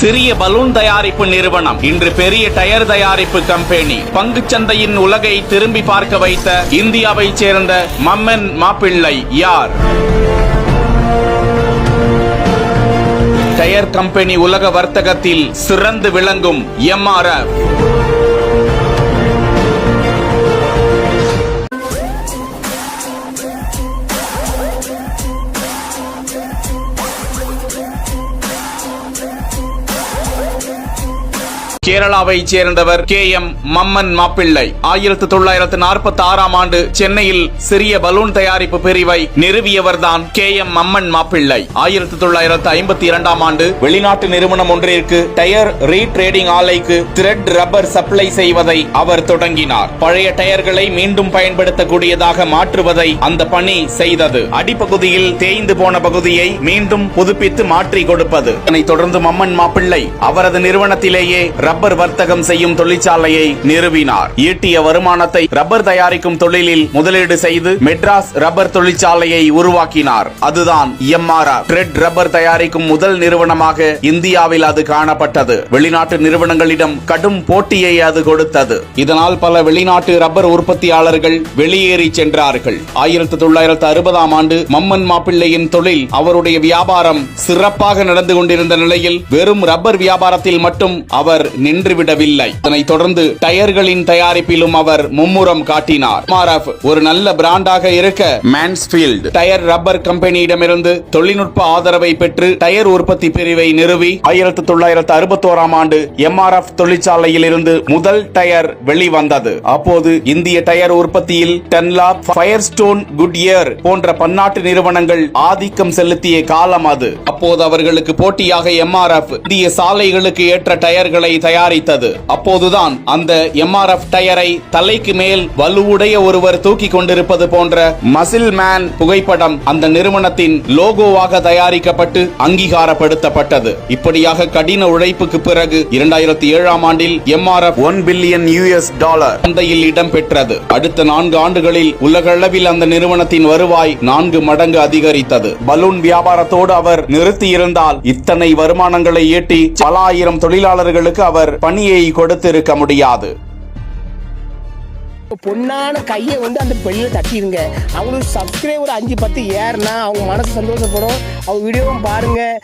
சிறிய பலூன் தயாரிப்பு நிறுவனம். இன்று பெரிய டயர் தயாரிப்பு கம்பெனி. பங்கு சந்தையின் உலகை திரும்பி பார்க்க வைத்த இந்தியாவைச் சேர்ந்த மம்மன் மாப்பிள்ளை யார்? டயர் கம்பெனி உலக வர்த்தகத்தில் சிறந்து விளங்கும் எம்ஆர்எஃப். கேரளாவைச் சேர்ந்தவர் கே எம் மம்மன் மாப்பிள்ளை. ஆயிரத்தி தொள்ளாயிரத்து நாற்பத்தி ஆறாம் ஆண்டு சென்னையில் சிறிய பலூன் தயாரிப்பு பிரிவை நிறுவியவர்தான் கே எம் மம்மன் மாப்பிள்ளை. ஆயிரத்தி தொள்ளாயிரத்து ஐம்பத்தி இரண்டாம் ஆண்டு வெளிநாட்டு நிறுவனம் ஒன்றிற்கு டயர் ரீட்ரேடிங் ஆலைக்கு த்ரெட் ரப்பர் சப்ளை செய்வதை அவர் தொடங்கினார். பழைய டயர்களை மீண்டும் பயன்படுத்தக்கூடியதாக மாற்றுவதை அந்த பணி செய்தது. அடிப்பகுதியில் தேய்ந்து போன பகுதியை மீண்டும் புதுப்பித்து மாற்றி கொடுப்பது. இதனைத் தொடர்ந்து மம்மன் மாப்பிள்ளை அவரது நிறுவனத்திலேயே ரப்பர் வர்த்தகம் செய்யும் தொழிற்சாலையை நிறுவினார். ஈட்டிய வருமானத்தை ரப்பர் தயாரிக்கும் தொழிலில் முதலீடு செய்து மெட்ராஸ் ரப்பர் தொழிற்சாலையை உருவாக்கினார். அதுதான் எம்ஆர்ஆர். ட்ரெட் ரப்பர் தயாரிக்கும் முதல் நிறுவனமாக இந்தியாவில் அது காணப்பட்டது. வெளிநாட்டு நிறுவனங்களிடம் கடும் போட்டியை அது கொடுத்தது. இதனால் பல வெளிநாட்டு ரப்பர் உற்பத்தியாளர்கள் வெளியேறி சென்றார்கள். ஆயிரத்தி தொள்ளாயிரத்து அறுபதாம் ஆண்டு மம்மன் மாப்பிள்ளையின் தொழில் அவருடைய வியாபாரம் சிறப்பாக நடந்து கொண்டிருந்த நிலையில் வெறும் ரப்பர் வியாபாரத்தில் மட்டும் அவர் நின்றுவிடவில்லை. இதனைத் தொடர்ந்து டயர்களின் தயாரிப்பிலும் அவர் மும்முரம் காட்டினார். மாராஃப் ஒரு நல்ல பிராண்டாக இருக்க மேன்ஸ்பீல்ட் டயர் ரப்பர் கம்பெனியிடமிருந்து தொழில்நுட்ப ஆதரவை பெற்று டயர் உற்பத்தி பிரிவை நிறுவி ஆயிரத்தி தொள்ளாயிரத்து அறுபத்தோராம் ஆண்டு எம்ஆர்எஃப் தொழிற்சாலையில் இருந்து முதல் டயர் வெளிவந்தது. அப்போது இந்திய டயர் உற்பத்தியில் டன்லாப் ஃபயர்ஸ்டோன் குட்இயர் போன்ற பன்னாட்டு நிறுவனங்கள் ஆதிக்கம் செலுத்திய காலம் அது. அப்போது அவர்களுக்கு போட்டியாக எம்ஆர்எஃப் இந்திய சாலைகளுக்கு ஏற்ற டயர்களை தயாரித்தது. அப்போதுதான் அந்த எம்ஆர்எஃப் டயரை தலைக்கு மேல் வலுவுடைய ஒருவர் தூக்கி கொண்டிருப்பது போன்ற மசில் மேன் புகைப்படம் அந்த நிறுவனத்தின் லோகோவாக தயாரிக்கப்பட்டு அங்கீகாரப்படுத்தப்பட்டது. இப்படியாக கடின உழைப்புக்கு பிறகு இரண்டாயிரத்தி ஏழாம் ஆண்டில் MRF one billion US dollar சந்தையில் இடம்பெற்றது அடுத்த நான்கு ஆண்டுகளில் உலகளவில் அந்த நிறுவனத்தின் வருவாய் நான்கு மடங்கு அதிகரித்தது. பலூன் வியாபாரத்தோடு அவர் நிறுத்தியிருந்தால் இத்தனை வருமானங்களை ஈட்டி பல ஆயிரம் தொழிலாளர்களுக்கு அவர் பணியை கொடுத்திருக்க முடியாது. பொண்ணான கையை வந்து அந்த பெண்ணில் தட்டிடுங்க. அவங்களுக்கு சப்ஸ்கிரைபர் அஞ்சு பத்து ஏறுனா அவங்க மனசு சந்தோஷப்படும். அவங்க வீடியோவும் பாருங்க.